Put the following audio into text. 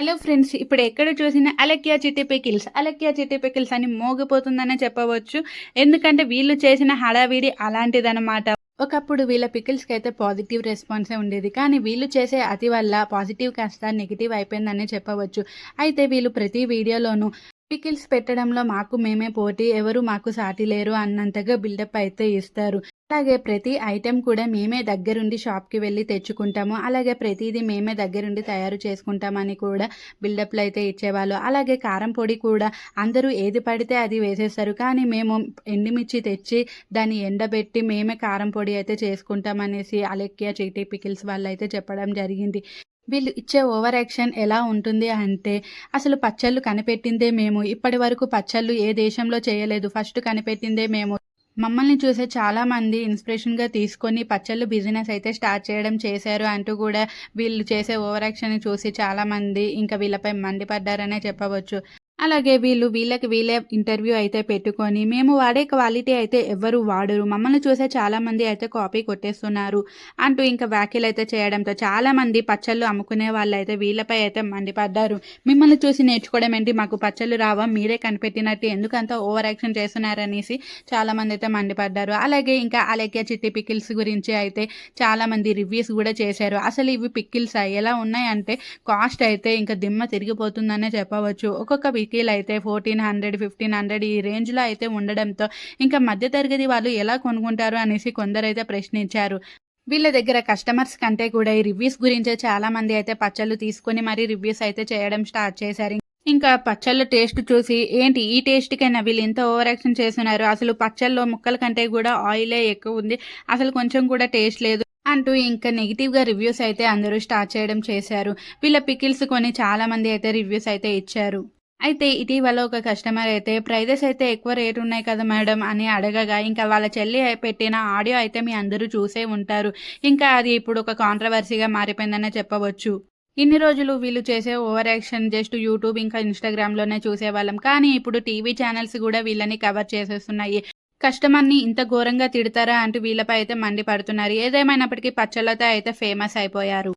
Hello friends ఇప్పుడు ఎక్కడ చూసినా అలక్యా చిట్టి పికిల్స్ అలక్యా చిట్టి పికిల్స్ అని మోగిపోతుందనే చెప్పవచ్చు. ఎందుకంటే వీళ్ళు చేసిన హడావిడి అలాంటిదనమాట ఒకప్పుడు వీళ్ళ పికిల్స్కి అయితే పాజిటివ్ రెస్పాన్సే ఉండేది. కానీ వీళ్ళు చేసే అతి వల్ల పాజిటివ్ కాస్త నెగిటివ్ అయిపోయిందనే చెప్పవచ్చు. అయితే వీళ్ళు ప్రతి వీడియోలోనూ పికిల్స్ పెట్టడంలో మాకు మేమే పోటీ ఎవరు మాకు సాటి లేరు అన్నంతగా బిల్డప్ అయితే ఇస్తారు. అలాగే ప్రతి ఐటెం కూడా మేమే దగ్గరుండి షాప్కి వెళ్ళి తెచ్చుకుంటాము. అలాగే ప్రతిదీ మేమే దగ్గరుండి తయారు చేసుకుంటామని కూడా బిల్డప్లు అయితే ఇచ్చేవాళ్ళు. అలాగే కారం పొడి కూడా అందరూ ఏది పడితే అది వేసేస్తారు. కానీ మేము ఎండుమిర్చి తెచ్చి దాన్ని ఎండబెట్టి మేమే కారం పొడి అయితే చేసుకుంటామనేసి అలెక్కియా చీటీ పికిల్స్ వాళ్ళు అయితే చెప్పడం జరిగింది. వీళ్ళు ఇచ్చే ఓవర్ యాక్షన్ ఎలా ఉంటుంది అంటే అసలు పచ్చళ్ళు కనిపెట్టిందే మేము. ఇప్పటి వరకు పచ్చళ్ళు ఏ దేశంలో చేయలేదు. ఫస్ట్ కనిపెట్టిందే మేము. మమ్మల్ని చూసే చాలామంది ఇన్స్పిరేషన్గా తీసుకొని పచ్చళ్ళు బిజినెస్ అయితే స్టార్ట్ చేయడం చేశారు అంటూ కూడా వీళ్ళు చేసే ఓవర్ యాక్షన్ చూసి చాలామంది ఇంకా వీళ్ళపై మండిపడ్డారనే చెప్పవచ్చు. అలాగే వీళ్ళు వీళ్ళకి వీళ్ళే ఇంటర్వ్యూ అయితే పెట్టుకొని మేము వాడే క్వాలిటీ అయితే ఎవ్వరు వాడరు. మమ్మల్ని చూసే చాలామంది అయితే కాపీ కొట్టేస్తున్నారు అంటూ ఇంకా వ్యాఖ్యలు అయితే చేయడంతో చాలామంది పచ్చళ్ళు అమ్ముకునే వాళ్ళు అయితే వీళ్ళపై అయితే మండిపడ్డారు. మిమ్మల్ని చూసి నేర్చుకోవడం ఏంటి? మాకు పచ్చళ్ళు రావా? మీరే కనిపెట్టినట్టు ఎందుకంత ఓవర్ యాక్షన్ చేస్తున్నారనేసి చాలామంది అయితే మండిపడ్డారు. అలాగే ఇంకా అలెక్య చిట్టి పికిల్స్ గురించి అయితే చాలామంది రివ్యూస్ కూడా చేశారు. అసలు ఇవి పికిల్స్ ఎలా ఉన్నాయంటే కాస్ట్ అయితే ఇంకా దిమ్మ తిరిగిపోతుందనే చెప్పవచ్చు. ఒక్కొక్క వెహికల్ అయితే ఫోర్టీన్ హండ్రెడ్ ఫిఫ్టీన్ హండ్రెడ్ ఈ రేంజ్లో అయితే ఉండడంతో ఇంకా మధ్యతరగతి వాళ్ళు ఎలా కొనుక్కుంటారు అనేసి కొందరైతే ప్రశ్నించారు. వీళ్ళ దగ్గర కస్టమర్స్ కంటే కూడా ఈ రివ్యూస్ గురించే చాలా మంది అయితే పచ్చళ్ళు తీసుకొని మరీ రివ్యూస్ అయితే చేయడం స్టార్ట్ చేశారు. ఇంకా పచ్చళ్ళ టేస్ట్ చూసి ఏంటి ఈ టేస్ట్కైనా వీళ్ళు ఇంత ఓవర్ యాక్షన్ చేస్తున్నారు? అసలు పచ్చళ్ళలో ముక్కల కంటే కూడా ఆయిలే ఎక్కువ ఉంది. అసలు కొంచెం కూడా టేస్ట్ లేదు అంటూ ఇంకా నెగిటివ్గా రివ్యూస్ అయితే అందరూ స్టార్ట్ చేయడం చేశారు. వీళ్ళ పికిల్స్ కొని చాలా మంది అయితే రివ్యూస్ అయితే ఇచ్చారు. అయితే ఇటీవల ఒక కస్టమర్ అయితే ప్రైజెస్ అయితే ఎక్కువ రేట్ ఉన్నాయి కదా మేడం అని అడగగా ఇంకా వాళ్ళ చెల్లి పెట్టిన ఆడియో అయితే మీ అందరూ చూసే ఉంటారు. ఇంకా అది ఇప్పుడు ఒక కాంట్రవర్సీగా మారిపోయిందనే చెప్పవచ్చు. ఇన్ని రోజులు వీళ్ళు చేసే ఓవర్ యాక్షన్ జస్ట్ యూట్యూబ్ ఇంకా ఇన్స్టాగ్రామ్లోనే చూసేవాళ్ళం. కానీ ఇప్పుడు టీవీ ఛానల్స్ కూడా వీళ్ళని కవర్ చేసేస్తున్నాయి. కస్టమర్ని ఇంత ఘోరంగా తిడతారా అంటూ వీళ్ళపై అయితే మండిపడుతున్నారు. ఏదేమైనప్పటికీ పచ్చళ్ళతో అయితే ఫేమస్ అయిపోయారు.